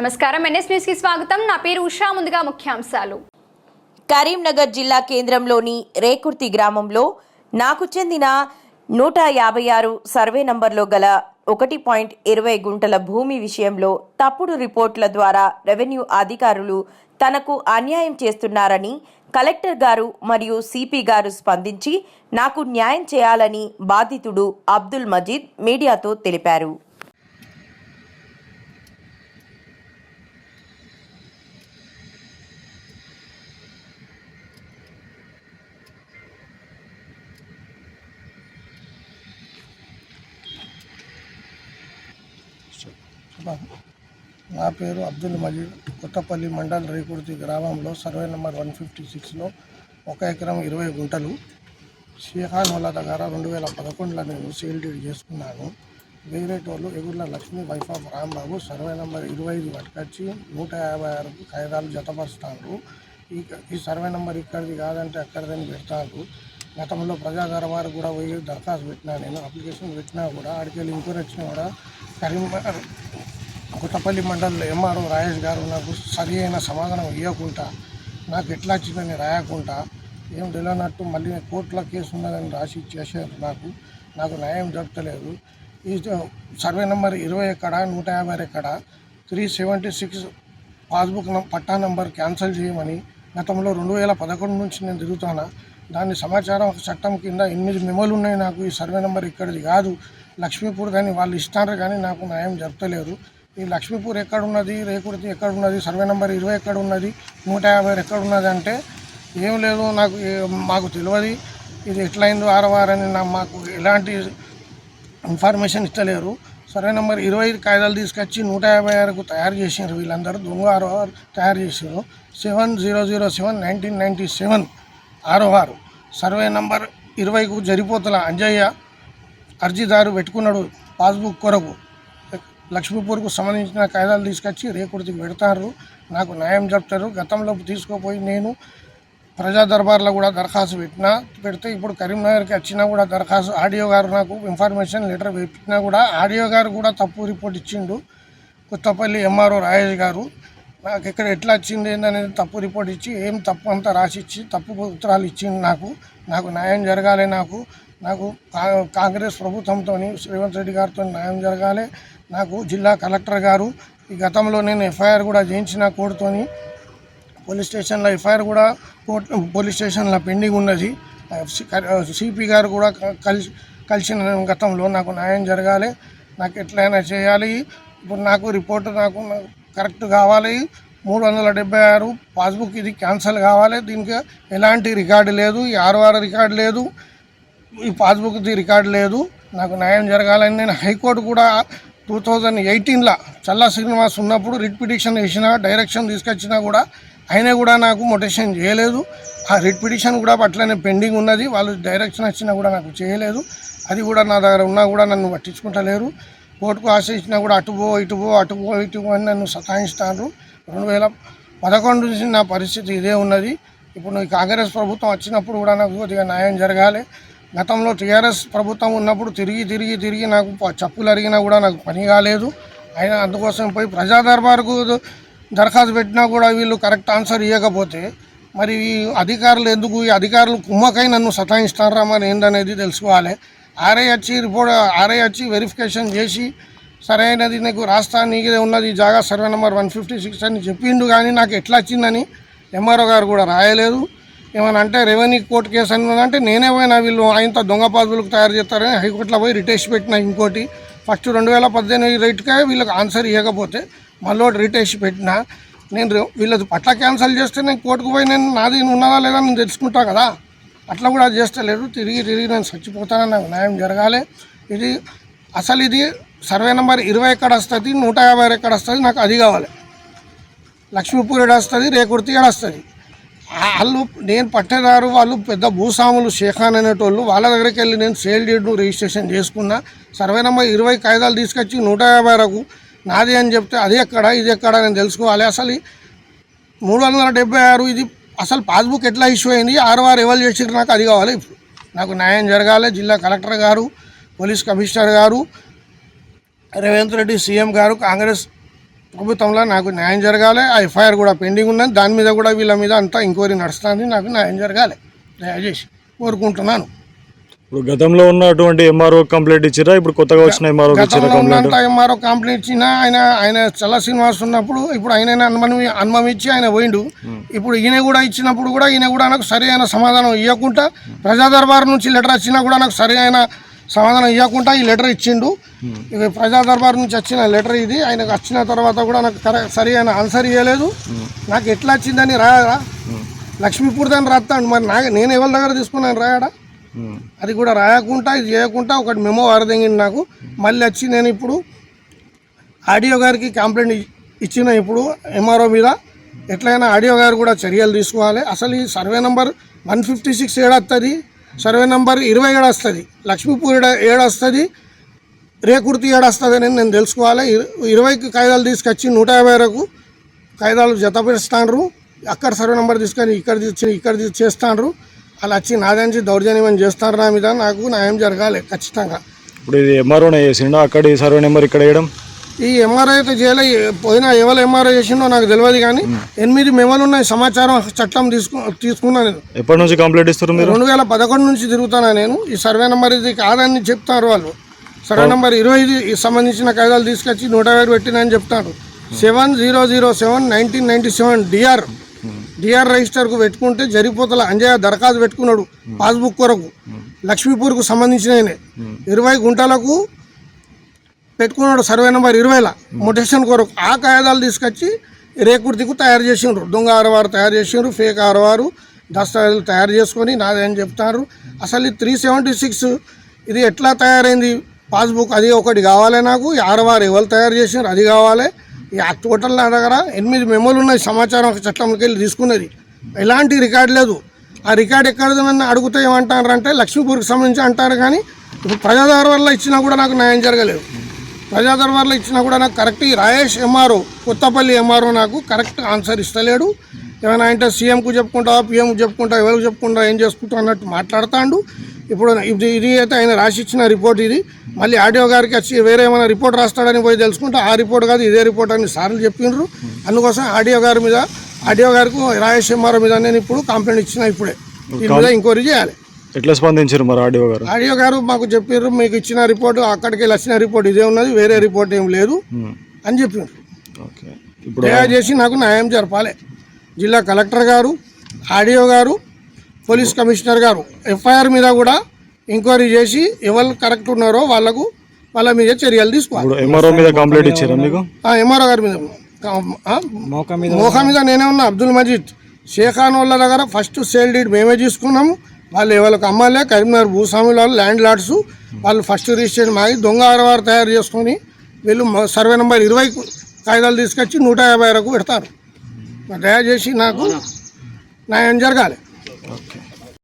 నమస్కారం. ఎన్ఎస్ న్యూస్కి స్వాగతం. నా పేరు ఉషా. ముందుగా ముఖ్యాంశాలు. కరీంనగర్ జిల్లా కేంద్రంలోని రేకుర్తి గ్రామంలో నాకు చెందిన నూట యాభై ఆరు సర్వే నంబర్లో గల ఒకటి పాయింట్ ఇరవై గుంటల భూమి విషయంలో తప్పుడు రిపోర్ట్ల ద్వారా రెవెన్యూ అధికారులు తనకు అన్యాయం చేస్తున్నారని కలెక్టర్ గారు మరియు సిపి గారు స్పందించి నాకు న్యాయం చేయాలని బాధితుడు అబ్దుల్ మజీద్ మీడియాతో తెలిపారు. నా పేరు అబ్దుల్ మజీద్. కొత్తపల్లి మండల్ రేకుర్తి గ్రామంలో సర్వే నెంబర్ వన్ ఫిఫ్టీ సిక్స్లో ఒక ఎకరం ఇరవై గుంటలు షేఖాన్ వల్ల దగ్గర రెండు వేల పదకొండులో నేను సేల్ డీడ్ చేసుకున్నాను. వేరేటోళ్ళు Egurla Lakshmi wife of Rambabu survey number ఇరవై ఐదు పట్టుకొచ్చి నూట యాభై ఆరుకు కాగితాలు జతపరుస్తారు ఈ ఈ సర్వే నెంబర్ ఇక్కడిది కాదంటే అక్కడిదని పెడతారు గతంలో ప్రజా దర్బారు కూడా పోయి దరఖాస్తు పెట్టినా నేను అప్లికేషన్ పెట్టినా కూడా ఆడికి వెళ్ళి వచ్చినా కూడా కరీంనగర్ కొత్తపల్లి మండలంలో ఎంఆర్ఓ రాజేష్ గారు నాకు సరి అయిన సమాధానం ఇవ్వకుండా నాకు ఎట్లా వచ్చిందని రాయకుండా ఏం తెలియనట్టు మళ్ళీ కోర్టులో కేసు ఉన్నదని రాసి చేశారు నాకు నాకు న్యాయం జరపలేదు. ఈ సర్వే నెంబర్ ఇరవై ఎక్కడ నూట యాభై ఎక్కడ త్రీ సెవెంటీ సిక్స్ పాస్బుక్ నం- పట్టా నంబర్ క్యాన్సిల్ చేయమని గతంలో రెండు వేల పదకొండు నుంచి నేను తిరుగుతాను దాని సమాచారం ఒక చట్టం కింద ఎనిమిది మెమోలు ఉన్నాయి నాకు ఈ సర్వే నెంబర్ ఇక్కడిది కాదు. లక్ష్మీపూర్ కానీ వాళ్ళు ఇస్తారు కానీ నాకు న్యాయం జరపలేదు. ఈ లక్ష్మీపూర్ ఎక్కడ ఉన్నది రేకుర్తి ఎక్కడ ఉన్నది సర్వే నెంబర్ ఇరవై ఎక్కడ ఉన్నది నూట యాభై ఎక్కడ ఉన్నది అంటే ఏం లేదు నాకు మాకు తెలియదు ఇది ఎట్లయిందో ఆరవారని నా మాకు ఎలాంటి ఇన్ఫర్మేషన్ ఇస్తలేరు. సర్వే నెంబర్ ఇరవై ఐదు కాగితాలు తీసుకొచ్చి నూట యాభై ఆరుకు తయారు చేసినారు వీళ్ళందరూ దొంగ ఆరో తయారు చేశారు seven zero zero seven nineteen ninety seven ఆరో సర్వే నెంబర్ ఇరవైకు జరిపోతుల అంజయ్య అర్జీదారు పెట్టుకున్నాడు పాస్బుక్ కొరకు. లక్ష్మీపూర్కు సంబంధించిన కాగితాలు తీసుకొచ్చి రేకుడికి పెడతారు. నాకు న్యాయం చెప్తారు. గతంలో తీసుకుపోయి నేను ప్రజా దర్బార్లో కూడా దరఖాస్తు పెట్టినా పెడితే ఇప్పుడు కరీంనగర్కి వచ్చినా కూడా దరఖాస్తు ఆడియో గారు నాకు ఇన్ఫర్మేషన్ లెటర్ పెట్టినా కూడా ఆడియో గారు కూడా తప్పు రిపోర్ట్ ఇచ్చిండు. కొత్తపల్లి ఎంఆర్ఓ రాజేష్ గారు నాకు ఇక్కడ ఎట్లా వచ్చింది ఏందనేది తప్పు రిపోర్ట్ ఇచ్చి ఏం తప్పు అంతా రాసి ఇచ్చి తప్పు ఉత్తరాలు ఇచ్చిండు నాకు. నాకు న్యాయం జరగాలి నాకు. నాకు కా- కాంగ్రెస్ ప్రభుత్వంతో రేవంత్ రెడ్డి గారితో న్యాయం జరగాలి. నాకు జిల్లా కలెక్టర్ గారు ఈ గతంలో నేను ఎఫ్ఐఆర్ కూడా చేయించిన కోర్టుతోని పోలీస్ స్టేషన్లో ఎఫ్ఐఆర్ కూడా కోర్ట్ పోలీస్ స్టేషన్లో పెండింగ్ ఉన్నది. సిపి గారు కూడా కలిసి కలిసిన గతంలో నాకు న్యాయం జరగాలి. నాకు ఎట్లయినా చేయాలి. ఇప్పుడు నాకు రిపోర్ట్ నాకు కరెక్ట్ కావాలి. మూడు వందల డెబ్బై ఆరు పాస్బుక్ ఇది క్యాన్సిల్ కావాలి. దీనికి ఎలాంటి రికార్డు లేదు. ఈ ఆరు ఆరు రికార్డు లేదు. ఈ పాస్బుక్ది రికార్డు లేదు. నాకు న్యాయం జరగాలని నేను హైకోర్టు కూడా టూ థౌజండ్ ఎయిటీన్లో చల్లా శ్రీనివాస్ ఉన్నప్పుడు రిట్ పిటిషన్ వేసినా డైరెక్షన్ తీసుకొచ్చినా కూడా అయినా కూడా నాకు మొటేషన్ చేయలేదు. ఆ రిట్ పిటిషన్ కూడా అట్లనే పెండింగ్ ఉన్నది. వాళ్ళు డైరెక్షన్ వచ్చినా కూడా నాకు చేయలేదు. అది కూడా నా దగ్గర ఉన్నా కూడా నన్ను పట్టించుకుంటలేరు. కోర్టుకు ఆశ్రయించినా కూడా అటుపో ఇటుపో అటుపో ఇటుపో అని నన్ను సతాయిస్తాను రెండు వేల పదకొండు నుంచి నా పరిస్థితి ఇదే ఉన్నది. ఇప్పుడు కాంగ్రెస్ ప్రభుత్వం వచ్చినప్పుడు కూడా నాకు కొద్దిగా న్యాయం జరగాలి. గతంలో టీఆర్ఎస్ ప్రభుత్వం ఉన్నప్పుడు తిరిగి తిరిగి తిరిగి నాకు చప్పులు చెప్పులు అరిగినా కూడా నాకు పని కాలేదు. అయినా అందుకోసం పోయి ప్రజా దర్బారుకు దరఖాస్తు పెట్టినా కూడా వీళ్ళు కరెక్ట్ ఆన్సర్ ఇవ్వకపోతే మరి ఈ అధికారులు ఎందుకు? ఈ అధికారులు కుమ్మకై నన్ను సతాయిస్తారా మరి ఏందనేది తెలుసుకోవాలి. ఆర్ఐ వచ్చి రిపోర్ట్ ఆర్ఐ వచ్చి వెరిఫికేషన్ చేసి సరైనది నీకు రాస్తా నీకే ఉన్నది జాగా survey number one fifty six అని చెప్పిండు కానీ నాకు ఎట్లా వచ్చిందని ఎంఆర్ఓ గారు కూడా రాయలేదు. ఏమైనా అంటే రెవెన్యూ కోర్టు కేసు అని అంటే నేనే పోయినా వీళ్ళు ఆయనతో దొంగ పాదులకు తయారు చేస్తారని హైకోర్టులో పోయి రిటేష్ పెట్టిన ఇంకోటి. ఫస్ట్ రెండు వేల పద్దెనిమిది రేటుకే వీళ్ళకి ఆన్సర్ ఇవ్వకపోతే మళ్ళీ రిటేష్ పెట్టిన నేను వీళ్ళది పట్ల క్యాన్సిల్ చేస్తే నేను కోర్టుకు పోయి నేను నాది ఉన్నదా లేదా నేను తెలుసుకుంటా కదా. అట్లా కూడా చేస్తలేదు తిరిగి తిరిగి నేను చచ్చిపోతానని నాకు న్యాయం జరగాలి. ఇది అసలు ఇది సర్వే నెంబర్ ఇరవై ఎక్కడ వస్తుంది? నూట యాభై ఎక్కడ వస్తుంది? నాకు అది కావాలి. లక్ష్మీపూర్ ఏడు వస్తుంది? రేకుర్తి ఏడు వస్తుంది? వాళ్ళు నేను పట్టేదారు వాళ్ళు పెద్ద భూస్వాములు షేఖాన్ అనేటోళ్ళు. వాళ్ళ దగ్గరికి వెళ్ళి నేను సేల్ డీడ్ను రిజిస్ట్రేషన్ చేసుకున్నా. సర్వే నెంబర్ ఇరవై కాగితాలు తీసుకొచ్చి నూట యాభై వరకు నాది అని చెప్తే అది ఎక్కడ ఇది ఎక్కడ నేను తెలుసుకోవాలి. అసలు మూడు వందల డెబ్బై ఆరు ఇది అసలు పాస్బుక్ ఎట్లా ఇష్యూ అయింది? ఆరు వారు ఎవరు చేసారు నాకు అది కావాలి ఇప్పుడు. నాకు న్యాయం జరగాలి. జిల్లా కలెక్టర్ గారు పోలీస్ కమిషనర్ గారు రేవంత్ రెడ్డి సీఎం గారు కాంగ్రెస్ ప్రభుత్వంలో నాకు న్యాయం జరగాలి ఆ ఎఫ్ఐఆర్ కూడా పెండింగ్ ఉన్నది దాని మీద కూడా వీళ్ళ మీద అంతా ఎంక్వైరీ నడుస్తుంది నాకు న్యాయం జరగాలి. దయచేసి కోరుకుంటున్నాను. ఇప్పుడు గతంలో ఉన్నటువంటి ఎంఆర్ఓ కంప్లైంట్ ఇచ్చిరా? ఇప్పుడు కొత్తగా వచ్చిన ఎంఆర్ఓ ఇచ్చిరా ఎంఆర్ఓ కంప్లైంట్? ఇచ్చిన ఆయన ఆయన చల్ల శ్రీనివాస్ ఉన్నప్పుడు ఇప్పుడు ఆయన అనుమతి అనుమతి ఇచ్చి ఆయన పోయిండు. ఇప్పుడు ఈయన కూడా ఇచ్చినప్పుడు కూడా ఈయన కూడా నాకు సరి సమాధానం ఇవ్వకుండా ప్రజా దర్బార్ నుంచి లెటర్ వచ్చినా కూడా నాకు సరి సమాధానం ఇవ్వకుండా ఈ లెటర్ ఇచ్చిండు. ఇక ప్రజా దర్బార్ నుంచి వచ్చిన లెటర్ ఇది. ఆయనకు వచ్చిన తర్వాత కూడా నాకు సరి అయిన ఆన్సర్ ఇవ్వలేదు నాకు ఎట్లా వచ్చిందని రాయడా లక్ష్మీపూర్ దాన్ని రాస్తాడు మరి నా నేను ఎవరి దగ్గర తీసుకున్నాను రాయడా? అది కూడా రాయకుండా ఇది చేయకుండా ఒకటి మెమో వరదగింది నాకు. మళ్ళీ వచ్చి నేను ఇప్పుడు ఆడియో గారికి కంప్లైంట్ ఇచ్చిన ఇప్పుడు ఎంఆర్ఓ మీద. ఎట్లయినా ఆడియో గారు కూడా చర్యలు తీసుకోవాలి. అసలు ఈ survey number one fifty six ఏడొస్తుంది survey number ఇరవై ఏడు వస్తుంది లక్ష్మీపూర్ ఏడు వస్తుంది రేకుర్తి ఏడు వస్తుంది అని నేను తెలుసుకోవాలి. ఇరవైకి కాగితాలు తీసుకొచ్చి నూట యాభై వరకు కాగితాలు జతపరుస్తాండ్రు అక్కడ సర్వే నెంబర్ తీసుకొని ఇక్కడ తెచ్చి ఇక్కడ చేస్తాండ్రు. అలా వచ్చి నాదని దౌర్జన్యం చేస్తారు నా మీద. నాకు న్యాయం జరగాలి ఖచ్చితంగా. ఇప్పుడు ఇది ఎంఆర్ఓనే చేసిండు? అక్కడ ఈ సర్వే నెంబర్ ఇక్కడ వేయడం? ఈ ఎంఆర్ఐ అయితే చేయలే. పోయినా ఎవరు ఎంఆర్ఐ చేసిండో నాకు తెలియదు కానీ ఎనిమిది మెమోలు ఉన్నాయి సమాచారం చట్టం తీసుకు తీసుకున్నా నేను. ఎప్పటి నుంచి కంప్లైంట్ ఇస్తారు మీరు? రెండు వేల పదకొండు నుంచి తిరుగుతానా నేను. ఈ సర్వే నెంబర్ ఇది కాదని చెప్తారు వాళ్ళు. సర్వే నెంబర్ ఇరవై ఐదు సంబంధించిన కాగితాలు తీసుకొచ్చి నూట యాభై పెట్టినని చెప్తారు. Seven zero zero seven nineteen ninety seven DR. DR రిజిస్టర్కు పెట్టుకుంటే జరిపోతల అంజయ్య దరఖాస్తు పెట్టుకున్నాడు పాస్బుక్ కొరకు. లక్ష్మీపూర్కు సంబంధించిన. ఇరవై గుంటలకు పెట్టుకున్నాడు సర్వే నెంబర్ ఇరవైలా మొటేషన్ కొరకు. ఆ కాగితాలు తీసుకొచ్చి రేకుర్తికు తయారు చేసిండ్రు. దొంగ ఆరవారు తయారు చేసిండ్రు ఫేక్ ఆరవారు దస్తావేజులు తయారు చేసుకొని నాదేం చెప్తారు? అసలు ఈ త్రీ సెవెంటీ సిక్స్ ఇది ఎట్లా తయారైంది? పాస్బుక్ అది ఒకటి కావాలి నాకు ఈ ఆరవారు ఎవరు తయారు చేసిండ్రు? అది కావాలి. ఈ ఆ టోటల్ నా దగ్గర ఎనిమిది మెమోలు ఉన్నాయి సమాచారం ఒక చట్టంకి వెళ్ళి తీసుకున్నది. ఎలాంటి రికార్డు లేదు. ఆ రికార్డ్ ఎక్కడదని అడిగితే ఏమంటారు అంటే లక్ష్మీపూర్కి సంబంధించి అంటారు కానీ ఇప్పుడు ప్రజాదారు వల్ల ఇచ్చినా కూడా నాకు న్యాయం జరగలేదు. ప్రజా దర్బార్లో ఇచ్చినా కూడా నాకు కరెక్ట్ ఈ రాయేష్ ఎంఆర్ఓ కొత్తపల్లి ఎంఆర్ఓ నాకు కరెక్ట్ ఆన్సర్ ఇస్తలేడు. ఏమైనా అంటే సీఎంకు చెప్పుకుంటావా పిఎంకు చెప్పుకుంటా ఎవరికి చెప్పుకుంటా ఏం చేసుకుంటా అన్నట్టు మాట్లాడుతాడు. ఇప్పుడు ఇది ఇది అయితే ఆయన రాసి ఇచ్చిన రిపోర్ట్ ఇది. మళ్ళీ ఆడియో గారికి వచ్చి వేరే ఏమైనా రిపోర్ట్ రాస్తాడని పోయి తెలుసుకుంటే. ఆ రిపోర్ట్ కాదు ఇదే రిపోర్ట్ అని సార్లు చెప్పిండ్రు అందుకోసం ఆడియో గారి మీద ఆడియో గారికి రాయేష్ ఎంఆర్ఓ మీద నేను ఇప్పుడు కంప్లైంట్ ఇచ్చిన ఇప్పుడే. దీని మీద ఎంక్వైరీ చేయాలి. ఎట్లా స్పందించారు మరి ఆడియో గారు? ఆడియో గారు మాకు చెప్పారు మీకు ఇచ్చిన రిపోర్ట్ అక్కడికి వెళ్ళి వచ్చిన రిపోర్ట్ ఇదే ఉన్నది వేరే రిపోర్ట్ ఏం లేదు ఉమ్. అని చెప్పారు ఓకే. ఇప్పుడు దయచేసి నాకు న్యాయం జరపాలి. జిల్లా కలెక్టర్ గారు ఆడియో గారు పోలీస్ కమిషనర్ గారు ఎఫ్ఐఆర్ మీద కూడా ఎంక్వైరీ చేసి ఎవరు కరెక్ట్ ఉన్నారో వాళ్ళకు వాళ్ళ మీద చర్యలు తీసుకోవాలి. ఎంఆర్ఓ మీద కంప్లైంట్ ఇచ్చారా మీకు? ఎంఆర్ఓ గారి మీద. ఆ? మోకా మీద నేనే ఉన్నా అబ్దుల్ మజీద్. షేఖాన్ వాళ్ళ దగ్గర ఫస్ట్ సేల్ డీడ్ మేమే తీసుకున్నాము. వాళ్ళు ఎవరికి అమ్మాలే కరీంనగర్ భూస్వాముల వాళ్ళు ల్యాండ్ లార్డ్స్ వాళ్ళు ఫస్ట్ రిజిస్ట్రేషన్ మాగి దొంగ ఆరవారు తయారు చేసుకొని వీళ్ళు సర్వే నెంబర్ ఇరవై కాగితాలు తీసుకొచ్చి నూట యాభై వరకు పెడతారు. దయచేసి నాకు న్యాయం జరగాలి. ఓకే.